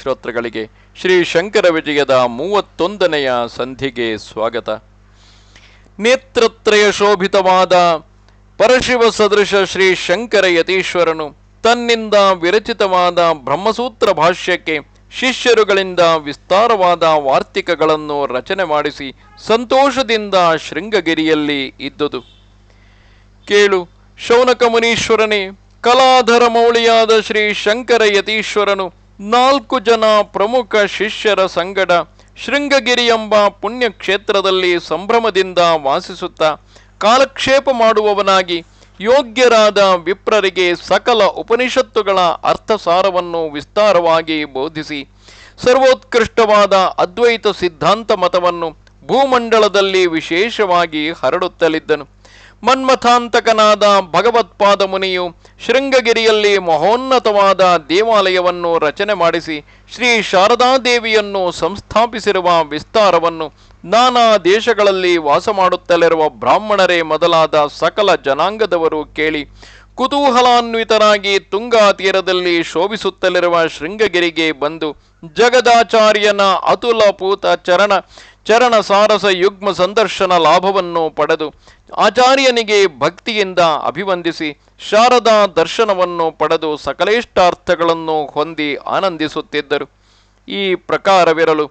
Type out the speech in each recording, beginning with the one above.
ಶ್ರೋತೃಗಳಿಗೆ ಶ್ರೀ ಶಂಕರ ವಿಜಯದ ಮೂವತ್ತೊಂದನೆಯ ಸಂಧಿಗೆ ಸ್ವಾಗತ. ನೇತ್ರತ್ರಯ ಶೋಭಿತವಾದ ಪರಶಿವ ಸದೃಶ ಶ್ರೀ ಶಂಕರ ಯತೀಶ್ವರನು ತನ್ನಿಂದ ವಿರಚಿತವಾದ ಬ್ರಹ್ಮಸೂತ್ರ ಭಾಷ್ಯಕ್ಕೆ ಶಿಷ್ಯರುಗಳಿಂದ ವಿಸ್ತಾರವಾದ ವಾರ್ತಿಕಗಳನ್ನು ರಚನೆ ಮಾಡಿಸಿ ಸಂತೋಷದಿಂದ ಶೃಂಗಗಿರಿಯಲ್ಲಿ ಇದ್ದುದು. ಕೇಳು, ಶೌನಕ ಮುನೀಶ್ವರನೇ, ಕಲಾಧರ ಮೌಳಿಯಾದ ಶ್ರೀ ಶಂಕರ ಯತೀಶ್ವರನು ನಾಲ್ಕು ಜನ ಪ್ರಮುಖ ಶಿಷ್ಯರ ಸಂಗಡ ಶೃಂಗಗಿರಿ ಎಂಬ ಪುಣ್ಯಕ್ಷೇತ್ರದಲ್ಲಿ ಸಂಭ್ರಮದಿಂದ ವಾಸಿಸುತ್ತಾ ಕಾಲಕ್ಷೇಪ ಮಾಡುವವನಾಗಿ ಯೋಗ್ಯರಾದ ವಿಪ್ರರಿಗೆ ಸಕಲ ಉಪನಿಷತ್ತುಗಳ ಅರ್ಥಸಾರವನ್ನು ವಿಸ್ತಾರವಾಗಿ ಬೋಧಿಸಿ ಸರ್ವೋತ್ಕೃಷ್ಟವಾದ ಅದ್ವೈತ ಸಿದ್ಧಾಂತ ಮತವನ್ನು ಭೂಮಂಡಲದಲ್ಲಿ ವಿಶೇಷವಾಗಿ ಹರಡುತ್ತಲಿದ್ದನು. ಮನ್ಮಥಾಂತಕನಾದ ಭಗವತ್ಪಾದ ಮುನಿಯು ಶೃಂಗಗಿರಿಯಲ್ಲಿ ಮಹೋನ್ನತವಾದ ದೇವಾಲಯವನ್ನು ರಚನೆ ಮಾಡಿಸಿ ಶ್ರೀ ಶಾರದಾದೇವಿಯನ್ನು ಸಂಸ್ಥಾಪಿಸಿರುವ ವಿಸ್ತಾರವನ್ನು ನಾನಾ ದೇಶಗಳಲ್ಲಿ ವಾಸ ಮಾಡುತ್ತಲಿರುವ ಬ್ರಾಹ್ಮಣರೇ ಮೊದಲಾದ ಸಕಲ ಜನಾಂಗದವರು ಕೇಳಿ ಕುತೂಹಲಾನ್ವಿತರಾಗಿ ತುಂಗಾ ತೀರದಲ್ಲಿ ಶೋಭಿಸುತ್ತಲಿರುವ ಶೃಂಗಗಿರಿಗೆ ಬಂದು ಜಗದಾಚಾರ್ಯನ ಅತುಲ ಪೂತ ಚರಣ ಚರಣ ಸಾರಸ ಯುಗ್ಮ ಸಂದರ್ಶನ ಲಾಭವನ್ನು ಪಡೆದು ಆಚಾರ್ಯನಿಗೆ ಭಕ್ತಿಯಿಂದ ಅಭಿವಂದಿಸಿ ಶಾರದಾ ದರ್ಶನವನ್ನು ಪಡೆದು ಸಕಲೇಷ್ಟಾರ್ಥಗಳನ್ನು ಹೊಂದಿ ಆನಂದಿಸುತ್ತಿದ್ದರು. ಈ ಪ್ರಕಾರವಿರಲು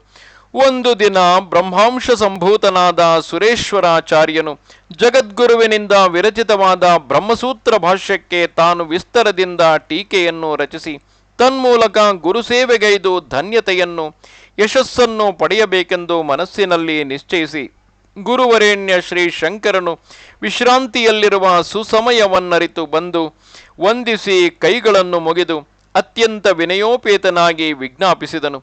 ಒಂದು ದಿನ ಬ್ರಹ್ಮಾಂಶ ಸಂಭೂತನಾದ ಸುರೇಶ್ವರಾಚಾರ್ಯನು ಜಗದ್ಗುರುವಿನಿಂದ ವಿರಚಿತವಾದ ಬ್ರಹ್ಮಸೂತ್ರ ಭಾಷ್ಯಕ್ಕೆ ತಾನು ವಿಸ್ತರದಿಂದ ಟೀಕೆಯನ್ನು ರಚಿಸಿ, ತನ್ಮೂಲಕ ಗುರುಸೇವೆಗೈದು ಧನ್ಯತೆಯನ್ನು ಯಶಸ್ಸನ್ನು ಪಡೆಯಬೇಕೆಂದು ಮನಸ್ಸಿನಲ್ಲಿ ನಿಶ್ಚಯಿಸಿ. ಗುರುವರೇಣ್ಯ ಶ್ರೀ ಶಂಕರನು ವಿಶ್ರಾಂತಿಯಲ್ಲಿರುವ ಸುಸಮಯವನ್ನರಿತು ಬಂದು ವಂದಿಸಿ ಕೈಗಳನ್ನು ಮುಗಿದು ಅತ್ಯಂತ ವಿನಯೋಪೇತನಾಗಿ ವಿಜ್ಞಾಪಿಸಿದನು.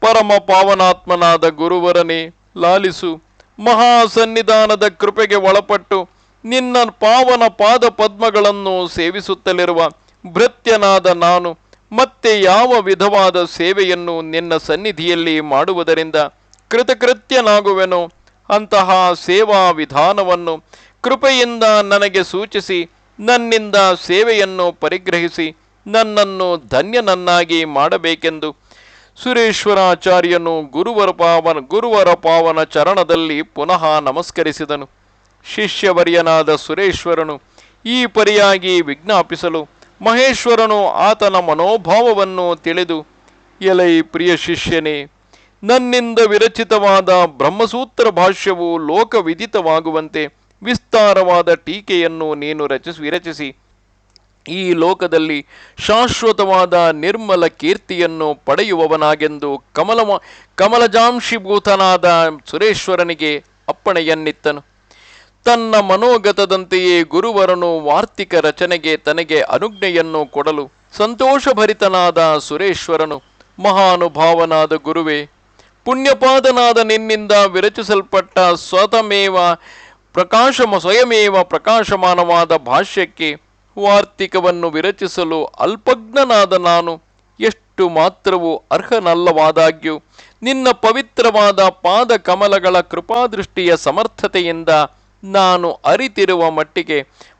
ಪರಮ ಪಾವನಾತ್ಮನಾದ ಗುರುವರನೇ, ಲಾಲಿಸು, ಮಹಾಸನ್ನಿಧಾನದ ಕೃಪೆಗೆ ಒಳಪಟ್ಟು ನಿನ್ನ ಪಾವನ ಪಾದ ಪದ್ಮಗಳನ್ನು ಸೇವಿಸುತ್ತಲಿರುವ ಭೃತ್ಯನಾದ ನಾನು ಮತ್ತೆ ಯಾವ ವಿಧವಾದ ಸೇವೆಯನ್ನು ನಿನ್ನ ಸನ್ನಿಧಿಯಲ್ಲಿ ಮಾಡುವುದರಿಂದ ಕೃತಕೃತ್ಯನಾಗುವೆನು? ಅಂತಹ ಸೇವಾ ವಿಧಾನವನ್ನು ಕೃಪೆಯಿಂದ ನನಗೆ ಸೂಚಿಸಿ, ನನ್ನಿಂದ ಸೇವೆಯನ್ನು ಪರಿಗ್ರಹಿಸಿ, ನನ್ನನ್ನು ಧನ್ಯನನ್ನಾಗಿ ಮಾಡಬೇಕೆಂದು. ಸುರೇಶ್ವರಾಚಾರ್ಯನು ಗುರುವರ ಪಾವನ ಗುರುವರ ಪಾವನ ಚರಣದಲ್ಲಿ ಪುನಃ ನಮಸ್ಕರಿಸಿದನು. ಶಿಷ್ಯವರ್ಯನಾದ ಸುರೇಶ್ವರನು ಈ ಪರಿಯಾಗಿ ವಿಜ್ಞಾಪಿಸಲು ಮಹೇಶ್ವರನು ಆತನ ಮನೋಭಾವವನ್ನು ತಿಳಿದು, ಎಲೈ ಪ್ರಿಯ ಶಿಷ್ಯನೇ, ನನ್ನಿಂದ ವಿರಚಿತವಾದ ಬ್ರಹ್ಮಸೂತ್ರ ಭಾಷ್ಯವು ಲೋಕವಿದಿತವಾಗುವಂತೆ ವಿಸ್ತಾರವಾದ ಟೀಕೆಯನ್ನು ನೀನು ರಚಿಸಿ, ವಿರಚಿಸಿ. ಈ ಲೋಕದಲ್ಲಿ ಶಾಶ್ವತವಾದ ನಿರ್ಮಲ ಕೀರ್ತಿಯನ್ನು ಪಡೆಯುವವನಾಗೆಂದು ಕಮಲ ಕಮಲಜಾಂಶಿಭೂತನಾದ ಸುರೇಶ್ವರನಿಗೆ ಅಪ್ಪಣೆಯನ್ನಿತ್ತನು. ತನ್ನ ಮನೋಗತದಂತೆಯೇ ಗುರುವರನು ವಾರ್ತಿಕ ರಚನೆಗೆ ತನಗೆ ಅನುಜ್ಞೆಯನ್ನು ಕೊಡಲು ಸಂತೋಷಭರಿತನಾದ ಸುರೇಶ್ವರನು ಮಹಾನುಭಾವನಾದ ಗುರುವೇ, ಪುಣ್ಯಪಾದನಾದ ನಿನ್ನಿಂದ ವಿರಚಿಸಲ್ಪಟ್ಟ ಸ್ವತಮೇವ ಪ್ರಕಾಶಮ ಸ್ವಯಮೇವ ಪ್ರಕಾಶಮಾನವಾದ ಭಾಷ್ಯಕ್ಕೆ ವಾರ್ತಿಕವನ್ನು ವಿರಚಿಸಲು ಅಲ್ಪಜ್ಞನಾದ ನಾನು ಎಷ್ಟು ಮಾತ್ರವೂ ಅರ್ಹನಲ್ಲವಾದಾಗ್ಯೂ ನಿನ್ನ ಪವಿತ್ರವಾದ ಪಾದ ಕಮಲಗಳ ಕೃಪಾದೃಷ್ಟಿಯ ಸಮರ್ಥತೆಯಿಂದ ನಾನು ಅರಿತಿರುವ ಮಟ್ಟಿಗೆ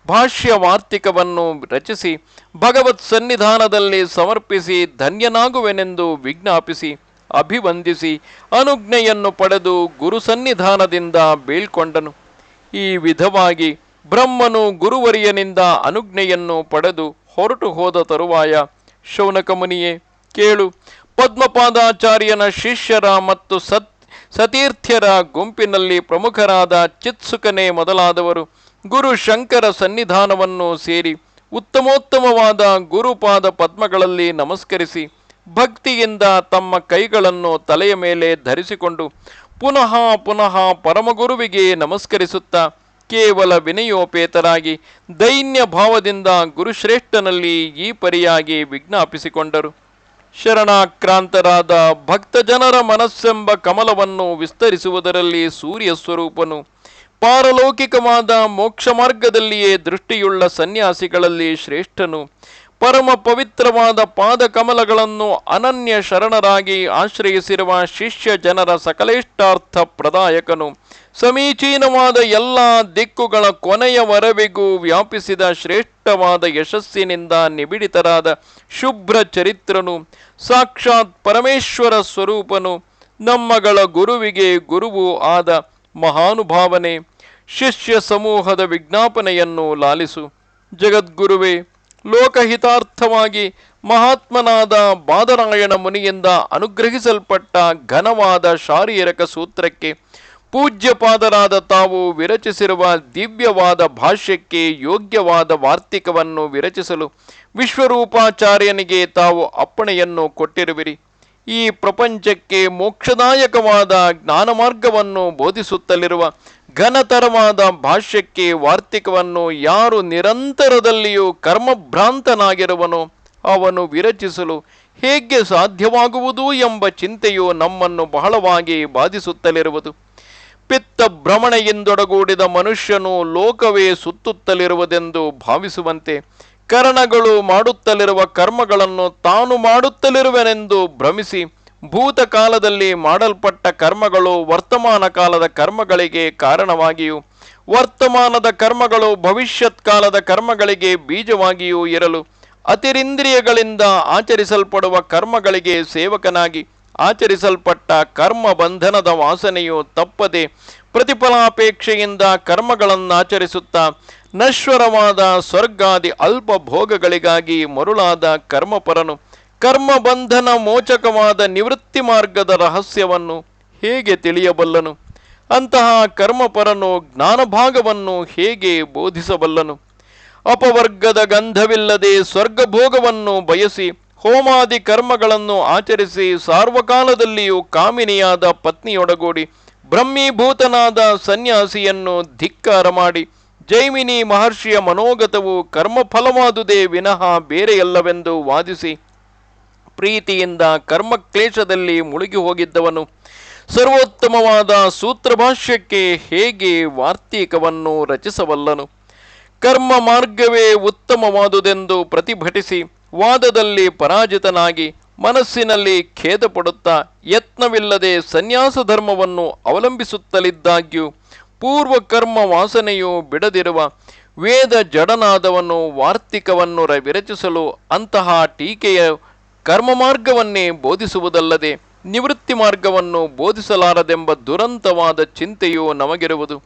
ಭಾಷ್ಯ ವಾರ್ತಿಕವನ್ನು ರಚಿಸಿ ಭಗವತ್ ಸನ್ನಿಧಾನದಲ್ಲಿ ಸಮರ್ಪಿಸಿ ಧನ್ಯನಾಗುವೆನೆಂದು ವಿಜ್ಞಾಪಿಸಿ, ಅಭಿವಂದಿಸಿ, ಅನುಜ್ಞೆಯನ್ನು ಪಡೆದು ಗುರು ಸನ್ನಿಧಾನದಿಂದ ಬೀಳ್ಕೊಂಡನು. ಈ ವಿಧವಾಗಿ ಬ್ರಹ್ಮನು ಗುರುವರಿಯನಿಂದ ಅನುಜ್ಞೆಯನ್ನು ಪಡೆದು ಹೊರಟು ಹೋದ ತರುವಾಯ ಶೌನಕ ಮುನಿಯೇ ಕೇಳು, ಪದ್ಮಪಾದಾಚಾರ್ಯನ ಶಿಷ್ಯರ ಮತ್ತು ಸತ್ ಸತೀರ್ಥ್ಯರ ಗುಂಪಿನಲ್ಲಿ ಪ್ರಮುಖರಾದ ಚಿತ್ಸುಕನೇ ಮೊದಲಾದವರು ಗುರು ಶಂಕರ ಸನ್ನಿಧಾನವನ್ನು ಸೇರಿ ಉತ್ತಮೋತ್ತಮವಾದ ಗುರುಪಾದ ಪದ್ಮಗಳಲ್ಲಿ ನಮಸ್ಕರಿಸಿ ಭಕ್ತಿಯಿಂದ ತಮ್ಮ ಕೈಗಳನ್ನು ತಲೆಯ ಮೇಲೆ ಧರಿಸಿಕೊಂಡು ಪುನಃ ಪುನಃ ಪರಮಗುರುವಿಗೆ ನಮಸ್ಕರಿಸುತ್ತಾ ಕೇವಲ ವಿನಯೋಪೇತರಾಗಿ ದೈನ್ಯ ಭಾವದಿಂದ ಗುರುಶ್ರೇಷ್ಠನಲ್ಲಿ ಈ ಪರಿಯಾಗಿ ವಿಜ್ಞಾಪಿಸಿಕೊಂಡರು. ಶರಣಾಕ್ರಾಂತರಾದ ಭಕ್ತಜನರ ಮನಸ್ಸೆಂಬ ಕಮಲವನ್ನು ವಿಸ್ತರಿಸುವುದರಲ್ಲಿ ಸೂರ್ಯ ಸ್ವರೂಪನು ಪಾರಲೌಕಿಕವಾದ ಮೋಕ್ಷ ಮಾರ್ಗದಲ್ಲಿಯೇ ದೃಷ್ಟಿಯುಳ್ಳ ಸನ್ಯಾಸಿಗಳಲ್ಲಿ ಶ್ರೇಷ್ಠನು. ಪರಮ ಪವಿತ್ರವಾದ ಪಾದಕಮಲಗಳನ್ನು ಅನನ್ಯ ಶರಣರಾಗಿ ಆಶ್ರಯಿಸಿರುವ ಶಿಷ್ಯ ಜನರ ಸಕಲೇಷ್ಟಾರ್ಥ ಪ್ರದಾಯಕನು, ಸಮೀಚೀನವಾದ ಎಲ್ಲ ದಿಕ್ಕುಗಳ ಕೊನೆಯವರೆವಿಗೂ ವ್ಯಾಪಿಸಿದ ಶ್ರೇಷ್ಠವಾದ ಯಶಸ್ಸಿನಿಂದ ನಿಬಿಡಿತರಾದ ಶುಭ್ರ ಚರಿತ್ರನು, ಸಾಕ್ಷಾತ್ ಪರಮೇಶ್ವರ ಸ್ವರೂಪನು, ನಮ್ಮಗಳ ಗುರುವಿಗೆ ಗುರುವು ಆದ ಮಹಾನುಭಾವನೆ, ಶಿಷ್ಯ ಸಮೂಹದ ವಿಜ್ಞಾಪನೆಯನ್ನು ಲಾಲಿಸು. ಜಗದ್ಗುರುವೇ ಲೋಕಹಿತಾರ್ಥವಾಗಿ ಮಹಾತ್ಮನಾದ ಬಾದರಾಯಣ ಮುನಿಯಿಂದ ಅನುಗ್ರಹಿಸಲ್ಪಟ್ಟ ಘನವಾದ ಶಾರೀರಕ ಸೂತ್ರಕ್ಕೆ ಪೂಜ್ಯಪಾದರಾದ ತಾವು ವಿರಚಿಸಿರುವ ದಿವ್ಯವಾದ ಭಾಷ್ಯಕ್ಕೆ ಯೋಗ್ಯವಾದ ವಾರ್ತಿಕವನ್ನು ವಿರಚಿಸಲು ವಿಶ್ವರೂಪಾಚಾರ್ಯನಿಗೆ ತಾವು ಅಪ್ಪಣೆಯನ್ನು ಕೊಟ್ಟಿರುವಿರಿ. ಈ ಪ್ರಪಂಚಕ್ಕೆ ಮೋಕ್ಷದಾಯಕವಾದ ಜ್ಞಾನ ಮಾರ್ಗವನ್ನು ಬೋಧಿಸುತ್ತಲಿರುವ ಘನತರವಾದ ಭಾಷ್ಯಕ್ಕೆ ವಾರ್ತಿಕವನ್ನು ಯಾರು ನಿರಂತರದಲ್ಲಿಯೂ ಕರ್ಮಭ್ರಾಂತನಾಗಿರುವನು ಅವನು ವಿರಚಿಸಲು ಹೇಗೆ ಸಾಧ್ಯವಾಗುವುದು ಎಂಬ ಚಿಂತೆಯು ನಮ್ಮನ್ನು ಬಹಳವಾಗಿ ಬಾಧಿಸುತ್ತಲಿರುವುದು. ಪಿತ್ತ ಭ್ರಮಣೆಯಿಂದೊಡಗೂಡಿದ ಮನುಷ್ಯನು ಲೋಕವೇ ಸುತ್ತುತ್ತಲಿರುವುದೆಂದು ಭಾವಿಸುವಂತೆ ಕರಣಗಳು ಮಾಡುತ್ತಲಿರುವ ಕರ್ಮಗಳನ್ನು ತಾನು ಮಾಡುತ್ತಲಿರುವೆನೆಂದು ಭ್ರಮಿಸಿ ಭೂತಕಾಲದಲ್ಲಿ ಮಾಡಲ್ಪಟ್ಟ ಕರ್ಮಗಳು ವರ್ತಮಾನ ಕಾಲದ ಕರ್ಮಗಳಿಗೆ ಕಾರಣವಾಗಿಯೂ, ವರ್ತಮಾನದ ಕರ್ಮಗಳು ಭವಿಷ್ಯತ್ ಕಾಲದ ಕರ್ಮಗಳಿಗೆ ಬೀಜವಾಗಿಯೂ ಇರಲು ಅತಿರಿಂದ್ರಿಯಗಳಿಂದ ಆಚರಿಸಲ್ಪಡುವ ಕರ್ಮಗಳಿಗೆ ಸೇವಕನಾಗಿ ಆಚರಿಸಲ್ಪಟ್ಟ ಕರ್ಮ ಬಂಧನದ ವಾಸನೆಯು ತಪ್ಪದೆ ಪ್ರತಿಫಲಾಪೇಕ್ಷೆಯಿಂದ ಕರ್ಮಗಳನ್ನಾಚರಿಸುತ್ತಾ ನಶ್ವರವಾದ ಸ್ವರ್ಗಾದಿ ಅಲ್ಪ ಭೋಗಗಳಿಗಾಗಿ ಮರುಳಾದ ಕರ್ಮಪರನು ಕರ್ಮಬಂಧನ ಮೋಚಕವಾದ ನಿವೃತ್ತಿ ಮಾರ್ಗದ ರಹಸ್ಯವನ್ನು ಹೇಗೆ ತಿಳಿಯಬಲ್ಲನು? ಅಂತಹ ಕರ್ಮಪರನು ಜ್ಞಾನಭಾಗವನ್ನು ಹೇಗೆ ಬೋಧಿಸಬಲ್ಲನು? ಅಪವರ್ಗದ ಗಂಧವಿಲ್ಲದೆ ಸ್ವರ್ಗಭೋಗವನ್ನು ಬಯಸಿ ಹೋಮಾದಿ ಕರ್ಮಗಳನ್ನು ಆಚರಿಸಿ ಸಾರ್ವಕಾಲದಲ್ಲಿಯೂ ಕಾಮಿನಿಯಾದ ಪತ್ನಿಯೊಡಗೂಡಿ ಬ್ರಹ್ಮೀಭೂತನಾದ ಸನ್ಯಾಸಿಯನ್ನು ಧಿಕ್ಕಾರ ಮಾಡಿ ಜೈಮಿನಿ ಮಹರ್ಷಿಯ ಮನೋಗತವು ಕರ್ಮಫಲವಾದುದೇ ವಿನಃ ಬೇರೆಯಲ್ಲವೆಂದು ವಾದಿಸಿ ಪ್ರೀತಿಯಿಂದ ಕರ್ಮಕ್ಲೇಶದಲ್ಲಿ ಮುಳುಗಿ ಹೋಗಿದ್ದವನು ಸರ್ವೋತ್ತಮವಾದ ಸೂತ್ರಭಾಷ್ಯಕ್ಕೆ ಹೇಗೆ ವಾರ್ತಿಕವನ್ನು ರಚಿಸಬಲ್ಲನು? ಕರ್ಮ ಮಾರ್ಗವೇ ಉತ್ತಮವಾದುದೆಂದು ಪ್ರತಿಭಟಿಸಿ ವಾದದಲ್ಲಿ ಪರಾಜಿತನಾಗಿ ಮನಸ್ಸಿನಲ್ಲಿ ಖೇದಪಡುತ್ತಾ ಯತ್ನವಿಲ್ಲದೆ ಸನ್ಯಾಸ ಧರ್ಮವನ್ನು ಅವಲಂಬಿಸುತ್ತಲಿದ್ದಾಗ್ಯೂ ಪೂರ್ವ ಕರ್ಮ ವಾಸನೆಯು ಬಿಡದಿರುವ ವೇದ ಜಡನಾದವನು ವಾರ್ತಿಕವನ್ನು ವಿರಚಿಸಲು ಅಂತಹ ಟೀಕೆಯ ಕರ್ಮ ಮಾರ್ಗವನ್ನೇ ಬೋಧಿಸುವುದಲ್ಲದೆ ನಿವೃತ್ತಿ ಮಾರ್ಗವನ್ನು ಬೋಧಿಸಲಾರದೆಂಬ ದುರಂತವಾದ ಚಿಂತೆಯು ನಮಗಿರುವುದು.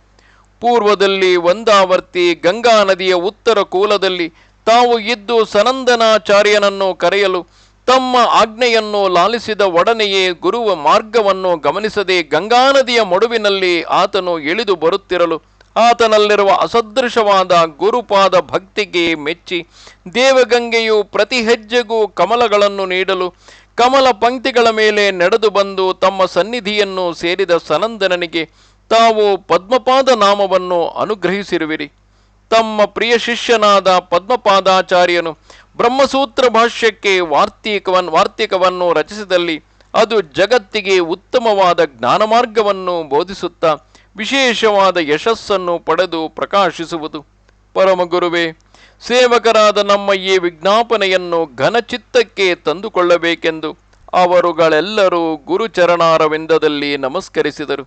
ಪೂರ್ವದಲ್ಲಿ ಒಂದಾವರ್ತಿ ಗಂಗಾ ನದಿಯ ಉತ್ತರ ಕೂಲದಲ್ಲಿ ತಾವು ಇದ್ದು ಸನಂದನಾಚಾರ್ಯನನ್ನು ಕರೆಯಲು ತಮ್ಮ ಆಜ್ಞೆಯನ್ನು ಲಾಲಿಸಿದ ಒಡನೆಯೇ ಗುರುವ ಮಾರ್ಗವನ್ನು ಗಮನಿಸದೆ ಗಂಗಾ ನದಿಯ ಮಡುವಿನಲ್ಲಿ ಆತನು ಇಳಿದು ಬರುತ್ತಿರಲು ಆತನಲ್ಲಿರುವ ಅಸದೃಶವಾದ ಗುರುಪಾದ ಭಕ್ತಿಗೆ ಮೆಚ್ಚಿ ದೇವಗಂಗೆಯು ಪ್ರತಿ ಹೆಜ್ಜೆಗೂ ಕಮಲಗಳನ್ನು ನೀಡಲು ಕಮಲ ಪಂಕ್ತಿಗಳ ಮೇಲೆ ನಡೆದು ಬಂದು ತಮ್ಮ ಸನ್ನಿಧಿಯನ್ನು ಸೇರಿದ ಸನಂದನನಿಗೆ ತಾವು ಪದ್ಮಪಾದ ನಾಮವನ್ನು ಅನುಗ್ರಹಿಸಿರುವಿರಿ. ತಮ್ಮ ಪ್ರಿಯ ಶಿಷ್ಯನಾದ ಪದ್ಮಪಾದಾಚಾರ್ಯನು ಬ್ರಹ್ಮಸೂತ್ರ ಭಾಷ್ಯಕ್ಕೆ ವಾರ್ತಿಕವನ್, ವಾರ್ತಿಕವನ್ನು ರಚಿಸಿದಲ್ಲಿ ಅದು ಜಗತ್ತಿಗೆ ಉತ್ತಮವಾದ ಜ್ಞಾನ ಮಾರ್ಗವನ್ನು ಬೋಧಿಸುತ್ತಾ ವಿಶೇಷವಾದ ಯಶಸ್ಸನ್ನು ಪಡೆದು ಪ್ರಕಾಶಿಸುವುದು. ಪರಮಗುರುವೇ ಸೇವಕರಾದ ನಮ್ಮ ಈ ವಿಜ್ಞಾಪನೆಯನ್ನು ಘನಚಿತ್ತಕ್ಕೆ ತಂದುಕೊಳ್ಳಬೇಕೆಂದು ಅವರುಗಳೆಲ್ಲರೂ ಗುರುಚರಣಾರವಿಂದದಲ್ಲಿ ನಮಸ್ಕರಿಸಿದರು.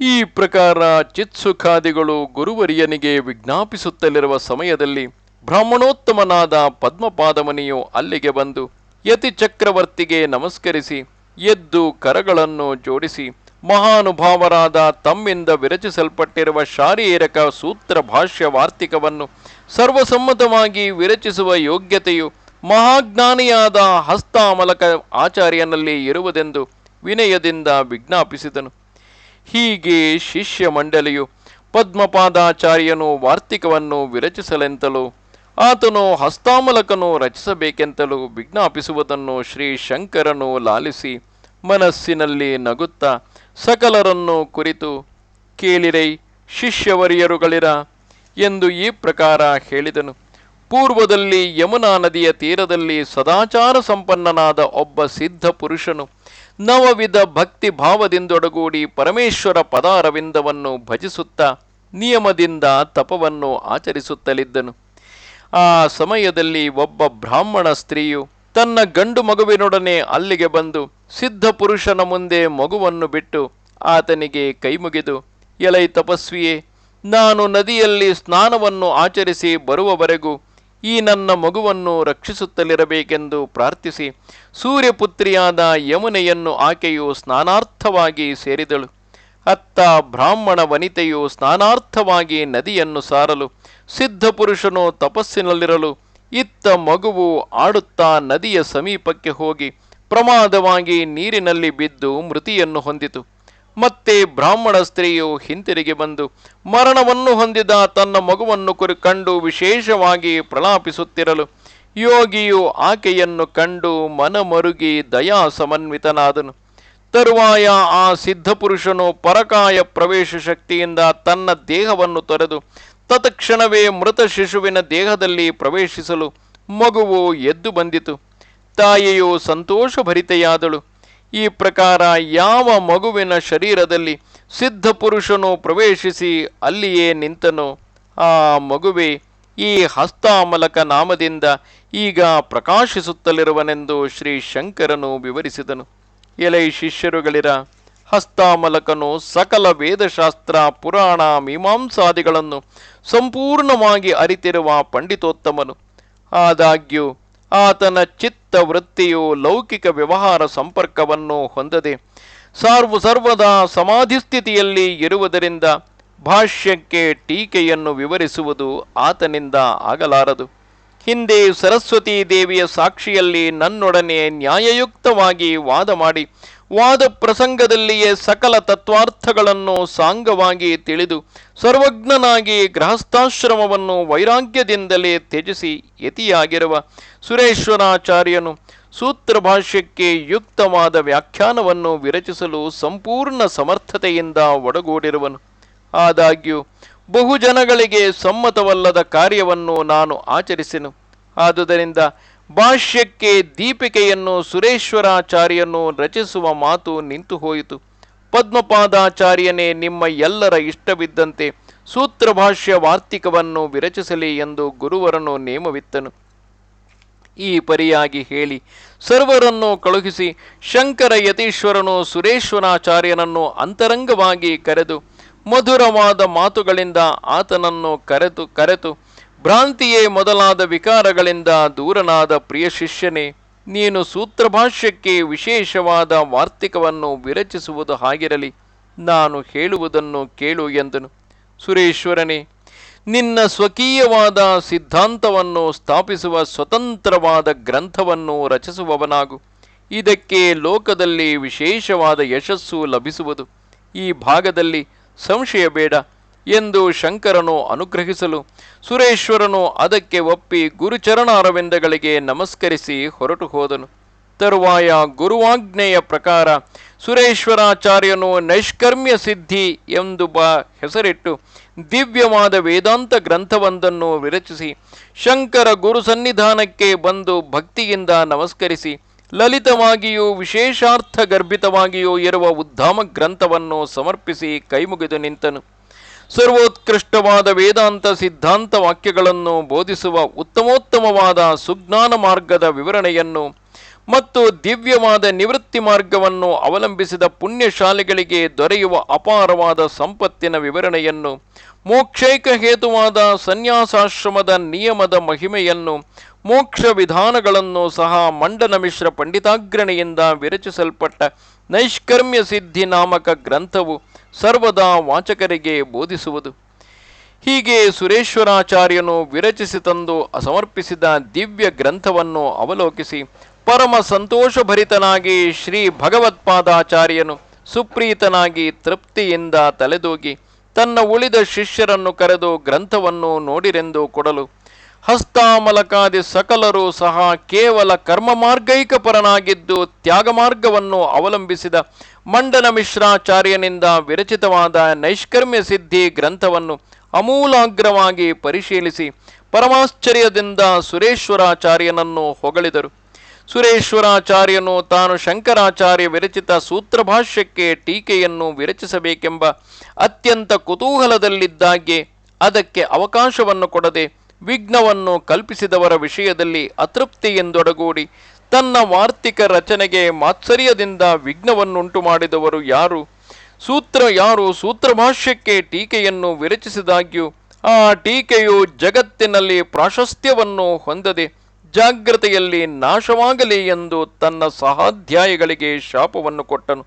ಈ ಪ್ರಕಾರ ಚಿತ್ಸುಖಾದಿಗಳು ಗುರುವರಿಯನಿಗೆ ವಿಜ್ಞಾಪಿಸುತ್ತಲಿರುವ ಸಮಯದಲ್ಲಿ ಬ್ರಾಹ್ಮಣೋತ್ತಮನಾದ ಪದ್ಮಪಾದಮನಿಯು ಅಲ್ಲಿಗೆ ಬಂದು ಯತಿ ಚಕ್ರವರ್ತಿಗೆ ನಮಸ್ಕರಿಸಿ, ಎದ್ದು ಕರಗಳನ್ನು ಜೋಡಿಸಿ ಮಹಾನುಭಾವರಾದ ತಮ್ಮಿಂದ ವಿರಚಿಸಲ್ಪಟ್ಟಿರುವ ಶಾರೀರಕ ಸೂತ್ರ ಭಾಷ್ಯ ವಾರ್ತಿಕವನ್ನು ಸರ್ವಸಮ್ಮತವಾಗಿ ವಿರಚಿಸುವ ಯೋಗ್ಯತೆಯು ಮಹಾಜ್ಞಾನಿಯಾದ ಹಸ್ತಾಮಲಕ ಆಚಾರ್ಯನಲ್ಲಿ ಇರುವುದೆಂದು ವಿನಯದಿಂದ ವಿಜ್ಞಾಪಿಸಿದನು. ಹೀಗೆ ಶಿಷ್ಯ ಮಂಡಳಿಯು ಪದ್ಮಪಾದಾಚಾರ್ಯನು ವಾರ್ತಿಕವನ್ನು ವಿರಚಿಸಲೆಂತಲೂ, ಆತನು ಹಸ್ತಾಮಲಕನು ರಚಿಸಬೇಕೆಂತಲೂ ವಿಜ್ಞಾಪಿಸುವುದನ್ನು ಶ್ರೀ ಶಂಕರನು ಲಾಲಿಸಿ ಮನಸ್ಸಿನಲ್ಲಿ ನಗುತ್ತಾ ಸಕಲರನ್ನು ಕುರಿತು ಕೇಳಿರೈ, ಶಿಷ್ಯವರಿಯರುಗಳಿರ ಎಂದು ಈ ಪ್ರಕಾರ ಹೇಳಿದನು. ಪೂರ್ವದಲ್ಲಿ ಯಮುನಾ ನದಿಯ ತೀರದಲ್ಲಿ ಸದಾಚಾರ ಸಂಪನ್ನನಾದ ಒಬ್ಬ ಸಿದ್ಧ ಪುರುಷನು ನವವಿಧ ಭಕ್ತಿ ಭಾವದಿಂದೊಡಗೂಡಿ ಪರಮೇಶ್ವರ ಪದಾರವಿಂದವನ್ನು ಭಜಿಸುತ್ತಾ ನಿಯಮದಿಂದ ತಪವನ್ನು ಆಚರಿಸುತ್ತಲಿದ್ದನು. ಆ ಸಮಯದಲ್ಲಿ ಒಬ್ಬ ಬ್ರಾಹ್ಮಣ ಸ್ತ್ರೀಯು ತನ್ನ ಗಂಡು ಮಗುವಿನೊಡನೆ ಅಲ್ಲಿಗೆ ಬಂದು ಸಿದ್ಧ ಪುರುಷನ ಮುಂದೆ ಮಗುವನ್ನು ಬಿಟ್ಟು ಆತನಿಗೆ ಕೈಮುಗಿದು, ಎಲೈ ತಪಸ್ವಿಯೇ, ನಾನು ನದಿಯಲ್ಲಿ ಸ್ನಾನವನ್ನು ಆಚರಿಸಿ ಬರುವವರೆಗೂ ಈ ನನ್ನ ಮಗುವನ್ನು ರಕ್ಷಿಸುತ್ತಲಿರಬೇಕೆಂದು ಪ್ರಾರ್ಥಿಸಿ, ಸೂರ್ಯಪುತ್ರಿಯಾದ ಯಮುನೆಯನ್ನು ಆಕೆಯು ಸ್ನಾನಾರ್ಥವಾಗಿ ಸೇರಿದಳು. ಅತ್ತ ಬ್ರಾಹ್ಮಣ ವನಿತೆಯು ಸ್ನಾನಾರ್ಥವಾಗಿ ನದಿಯನ್ನು ಸಾರಲು, ಸಿದ್ಧ ಪುರುಷನು ತಪಸ್ಸಿನಲ್ಲಿರಲು ಇತ್ತ ಮಗುವು ಆಡುತ್ತಾ ನದಿಯ ಸಮೀಪಕ್ಕೆ ಹೋಗಿ ಪ್ರಮಾದವಾಗಿ ನೀರಿನಲ್ಲಿ ಬಿದ್ದು ಮೃತಿಯನ್ನು ಹೊಂದಿತು. ಮತ್ತೆ ಬ್ರಾಹ್ಮಣ ಸ್ತ್ರೀಯು ಹಿಂತಿರುಗಿ ಬಂದು ಮರಣವನ್ನು ಹೊಂದಿದ ತನ್ನ ಮಗುವನ್ನು ಕುರಿ ಕಂಡು ವಿಶೇಷವಾಗಿ ಪ್ರಲಾಪಿಸುತ್ತಿರಲು ಯೋಗಿಯು ಆಕೆಯನ್ನು ಕಂಡು ಮನಮರುಗಿ ದಯಾ ಸಮನ್ವಿತನಾದನು ತರುವಾಯ ಆ ಸಿದ್ಧಪುರುಷನು ಪರಕಾಯ ಪ್ರವೇಶ ಶಕ್ತಿಯಿಂದ ತನ್ನ ದೇಹವನ್ನು ತೊರೆದು ತತ್ಕ್ಷಣವೇ ಮೃತ ಶಿಶುವಿನ ದೇಹದಲ್ಲಿ ಪ್ರವೇಶಿಸಲು ಮಗುವು ಎದ್ದು ಬಂದಿತು. ತಾಯಿಯು ಸಂತೋಷಭರಿತೆಯಾದಳು. ಈ ಪ್ರಕಾರ ಯಾವ ಮಗುವಿನ ಶರೀರದಲ್ಲಿ ಸಿದ್ಧ ಪುರುಷನು ಪ್ರವೇಶಿಸಿ ಅಲ್ಲಿಯೇ ನಿಂತನೋ, ಆ ಮಗುವೆ ಈ ಹಸ್ತಾಮಲಕ ನಾಮದಿಂದ ಈಗ ಪ್ರಕಾಶಿಸುತ್ತಲಿರುವನೆಂದು ಶ್ರೀ ಶಂಕರನು ವಿವರಿಸಿದನು. ಎಲೈ ಶಿಷ್ಯರುಗಳಿರ, ಹಸ್ತಾಮಲಕನು ಸಕಲ ವೇದಶಾಸ್ತ್ರ, ಪುರಾಣ, ಮೀಮಾಂಸಾದಿಗಳನ್ನು ಸಂಪೂರ್ಣವಾಗಿ ಅರಿತಿರುವ ಪಂಡಿತೋತ್ತಮನು. ಆದಾಗ್ಯೂ ಆತನ ಚಿತ್ತ ವೃತ್ತಿಯು ಲೌಕಿಕ ವ್ಯವಹಾರ ಸಂಪರ್ಕವನ್ನು ಹೊಂದದೆ ಸಾರ್ವ ಸರ್ವದಾ ಸಮಾಧಿ ಸ್ಥಿತಿಯಲ್ಲಿ ಇರುವುದರಿಂದ ಭಾಷ್ಯಕ್ಕೆ ಟೀಕೆಯನ್ನು ವಿವರಿಸುವುದು ಆತನಿಂದ ಆಗಲಾರದು. ಹಿಂದೆ ಸರಸ್ವತೀ ದೇವಿಯ ಸಾಕ್ಷಿಯಲ್ಲಿ ನನ್ನೊಡನೆ ನ್ಯಾಯಯುಕ್ತವಾಗಿ ವಾದ ಮಾಡಿ ವಾದ ಪ್ರಸಂಗದಲ್ಲಿಯೇ ಸಕಲ ತತ್ವಾರ್ಥಗಳನ್ನು ಸಾಂಗವಾಗಿ ತಿಳಿದು ಸರ್ವಜ್ಞನಾಗಿ ಗೃಹಸ್ಥಾಶ್ರಮವನ್ನು ವೈರಾಗ್ಯದಿಂದಲೇ ತ್ಯಜಿಸಿ ಯತಿಯಾಗಿರುವ ಸುರೇಶ್ವರಾಚಾರ್ಯನು ಸೂತ್ರ ಭಾಷ್ಯಕ್ಕೆ ಯುಕ್ತವಾದ ವ್ಯಾಖ್ಯಾನವನ್ನು ವಿರಚಿಸಲು ಸಂಪೂರ್ಣ ಸಮರ್ಥತೆಯಿಂದ ಒಡಗೂಡಿರುವನು. ಆದಾಗ್ಯೂ, ಬಹುಜನಗಳಿಗೆ ಸಮ್ಮತವಲ್ಲದ ಕಾರ್ಯವನ್ನು ನಾನು ಆಚರಿಸೆನು. ಆದುದರಿಂದ ಭಾಷ್ಯಕ್ಕೆ ದೀಪಿಕೆಯನ್ನು ಸುರೇಶ್ವರಾಚಾರ್ಯನು ರಚಿಸುವ ಮಾತು ನಿಂತು ಹೋಯಿತು. ಪದ್ಮಪಾದಾಚಾರ್ಯನೇ ನಿಮ್ಮ ಎಲ್ಲರ ಇಷ್ಟವಿದ್ದಂತೆ ಸೂತ್ರ ಭಾಷ್ಯ ವಾರ್ತಿಕವನ್ನು ವಿರಚಿಸಲಿ ಎಂದು ಗುರುವರನ್ನು ನೇಮವಿತ್ತನು. ಈ ಪರಿಯಾಗಿ ಹೇಳಿ ಸರ್ವರನ್ನು ಕಳುಹಿಸಿ ಶಂಕರ ಯತೀಶ್ವರನು ಸುರೇಶ್ವರಾಚಾರ್ಯನನ್ನು ಅಂತರಂಗವಾಗಿ ಕರೆದು ಮಧುರವಾದ ಮಾತುಗಳಿಂದ ಆತನನ್ನು ಕರೆತು ಕರೆತು ಭ್ರಾಂತಿಯೇ ಮೊದಲಾದ ವಿಕಾರಗಳಿಂದ ದೂರನಾದ ಪ್ರಿಯ ಶಿಷ್ಯನೇ, ನೀನು ಸೂತ್ರಭಾಷ್ಯಕ್ಕೆ ವಿಶೇಷವಾದ ವಾರ್ತಿಕವನ್ನು ವಿರಚಿಸುವುದು ಹಾಗಿರಲಿ, ನಾನು ಹೇಳುವುದನ್ನು ಕೇಳು ಎಂದನು. ಸುರೇಶ್ವರನೇ, ನಿನ್ನ ಸ್ವಕೀಯವಾದ ಸಿದ್ಧಾಂತವನ್ನು ಸ್ಥಾಪಿಸುವ ಸ್ವತಂತ್ರವಾದ ಗ್ರಂಥವನ್ನು ರಚಿಸುವವನಾಗು. ಇದಕ್ಕೆ ಲೋಕದಲ್ಲಿ ವಿಶೇಷವಾದ ಯಶಸ್ಸು ಲಭಿಸುವುದು. ಈ ಭಾಗದಲ್ಲಿ ಸಂಶಯ ಬೇಡ. ಎಂದು ಶಂಕರನು ಅನುಗ್ರಹಿಸಲು ಸುರೇಶ್ವರನು ಅದಕ್ಕೆ ಒಪ್ಪಿ ಗುರುಚರಣಾರವಿಂದಗಳಿಗೆ ನಮಸ್ಕರಿಸಿ ಹೊರಟು ಹೋದನು. ತರುವಾಯ ಗುರುವಾಜ್ಞೆಯ ಪ್ರಕಾರ ಸುರೇಶ್ವರಾಚಾರ್ಯನು ನೈಷ್ಕರ್ಮ್ಯ ಸಿದ್ಧಿ ಎಂದು ಬ ಹೆಸರಿಟ್ಟು ದಿವ್ಯವಾದ ವೇದಾಂತ ಗ್ರಂಥವೊಂದನ್ನು ವಿರಚಿಸಿ ಶಂಕರ ಗುರು ಸನ್ನಿಧಾನಕ್ಕೆ ಬಂದು ಭಕ್ತಿಯಿಂದ ನಮಸ್ಕರಿಸಿ ಲಲಿತವಾಗಿಯೂ ವಿಶೇಷಾರ್ಥ ಗರ್ಭಿತವಾಗಿಯೂ ಇರುವ ಉದ್ದಾಮ ಗ್ರಂಥವನ್ನು ಸಮರ್ಪಿಸಿ ಕೈಮುಗಿದು ನಿಂತನು. ಸರ್ವೋತ್ಕೃಷ್ಟವಾದ ವೇದಾಂತ ಸಿದ್ಧಾಂತ ವಾಕ್ಯಗಳನ್ನು ಬೋಧಿಸುವ ಉತ್ತಮೋತ್ತಮವಾದ ಸುಜ್ಞಾನ ಮಾರ್ಗದ ವಿವರಣೆಯನ್ನು ಮತ್ತು ದಿವ್ಯವಾದ ನಿವೃತ್ತಿ ಮಾರ್ಗವನ್ನು ಅವಲಂಬಿಸಿದ ಪುಣ್ಯಶಾಲೆಗಳಿಗೆ ದೊರೆಯುವ ಅಪಾರವಾದ ಸಂಪತ್ತಿನ ವಿವರಣೆಯನ್ನು, ಮೋಕ್ಷೈಕ ಹೇತುವಾದ ಸನ್ಯಾಸಾಶ್ರಮದ ನಿಯಮದ ಮಹಿಮೆಯನ್ನು, ಮೋಕ್ಷ ವಿಧಾನಗಳನ್ನು ಸಹ ಮಂಡನ ಮಿಶ್ರ ಪಂಡಿತಾಗ್ರಣೆಯಿಂದ ವಿರಚಿಸಲ್ಪಟ್ಟ ನೈಷ್ಕರ್ಮ್ಯ ಸಿದ್ಧಿ ನಾಮಕ ಗ್ರಂಥವು ಸರ್ವದಾ ವಾಚಕರಿಗೆ ಬೋಧಿಸುವುದು. ಹೀಗೆ ಸುರೇಶ್ವರಾಚಾರ್ಯನು ವಿರಚಿಸಿ ತಂದು ಸಮರ್ಪಿಸಿದ ದಿವ್ಯ ಗ್ರಂಥವನ್ನು ಅವಲೋಕಿಸಿ ಪರಮ ಸಂತೋಷಭರಿತನಾಗಿ ಶ್ರೀ ಭಗವತ್ಪಾದಾಚಾರ್ಯನು ಸುಪ್ರೀತನಾಗಿ ತೃಪ್ತಿಯಿಂದ ತಲೆದೂಗಿ ತನ್ನ ಉಳಿದ ಶಿಷ್ಯರನ್ನು ಕರೆದು ಗ್ರಂಥವನ್ನು ನೋಡಿರೆಂದು ಕೊಡಲು ಹಸ್ತಾಮಲಕಾದಿ ಸಕಲರು ಸಹ ಕೇವಲ ಕರ್ಮ ಮಾರ್ಗೈಕ ಪರನಾಗಿದ್ದು ತ್ಯಾಗ ಮಾರ್ಗವನ್ನು ಅವಲಂಬಿಸಿದ ಮಂಡನ ಮಿಶ್ರಾಚಾರ್ಯನಿಂದ ವಿರಚಿತವಾದ ನೈಷ್ಕರ್ಮ್ಯ ಸಿದ್ಧಿ ಗ್ರಂಥವನ್ನು ಅಮೂಲಾಗ್ರವಾಗಿ ಪರಿಶೀಲಿಸಿ ಪರಮಾಶ್ಚರ್ಯದಿಂದ ಸುರೇಶ್ವರಾಚಾರ್ಯನನ್ನು ಹೊಗಳಿದರು. ಸುರೇಶ್ವರಾಚಾರ್ಯನು ತಾನು ಶಂಕರಾಚಾರ್ಯ ವಿರಚಿತ ಸೂತ್ರಭಾಷ್ಯಕ್ಕೆ ಟೀಕೆಯನ್ನು ವಿರಚಿಸಬೇಕೆಂಬ ಅತ್ಯಂತ ಕುತೂಹಲದಲ್ಲಿದ್ದಾಗೆ ಅದಕ್ಕೆ ಅವಕಾಶವನ್ನು ಕೊಡದೆ ವಿಘ್ನವನ್ನು ಕಲ್ಪಿಸಿದವರ ವಿಷಯದಲ್ಲಿ ಅತೃಪ್ತಿಯೆಂದೊಡಗೂಡಿ ತನ್ನ ವಾರ್ತಿಕ ರಚನೆಗೆ ಮಾತ್ಸರ್ಯದಿಂದ ವಿಘ್ನವನ್ನುಂಟು ಮಾಡಿದವರು ಯಾರು? ಸೂತ್ರ ಯಾರು ಸೂತ್ರಭಾಷ್ಯಕ್ಕೆ ಟೀಕೆಯನ್ನು ವಿರಚಿಸಿದಾಗ್ಯೂ ಆ ಟೀಕೆಯು ಜಗತ್ತಿನಲ್ಲಿ ಪ್ರಾಶಸ್ತ್ಯವನ್ನು ಹೊಂದದೆ ಜಾಗ್ರತೆಯಲ್ಲಿ ನಾಶವಾಗಲಿ ಎಂದು ತನ್ನ ಸಹಾಧ್ಯಾಯಗಳಿಗೆ ಶಾಪವನ್ನು ಕೊಟ್ಟನು.